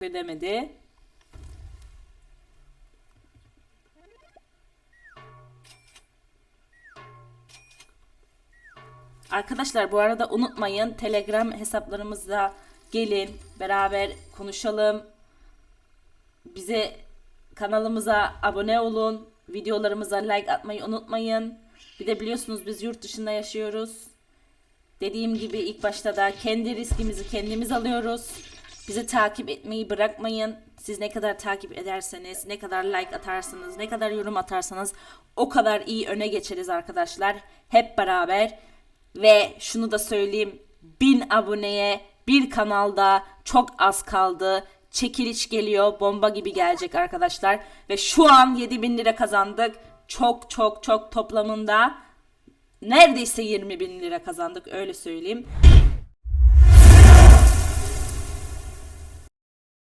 ödemedi. Arkadaşlar bu arada unutmayın Telegram hesaplarımızda gelin beraber konuşalım. Bize kanalımıza abone olun. Videolarımıza like atmayı unutmayın. Bir de biliyorsunuz biz yurt dışında yaşıyoruz. Dediğim gibi ilk başta da kendi riskimizi kendimiz alıyoruz. Bizi takip etmeyi bırakmayın. Siz ne kadar takip ederseniz, ne kadar like atarsanız, ne kadar yorum atarsanız o kadar iyi öne geçeriz arkadaşlar. Hep beraber. Ve şunu da söyleyeyim. 1000 aboneye bir kanalda çok az kaldı. Çekiliş geliyor. Bomba gibi gelecek arkadaşlar. Ve şu an 7000 lira kazandık. Çok çok çok toplamında neredeyse 20 bin lira kazandık öyle söyleyeyim.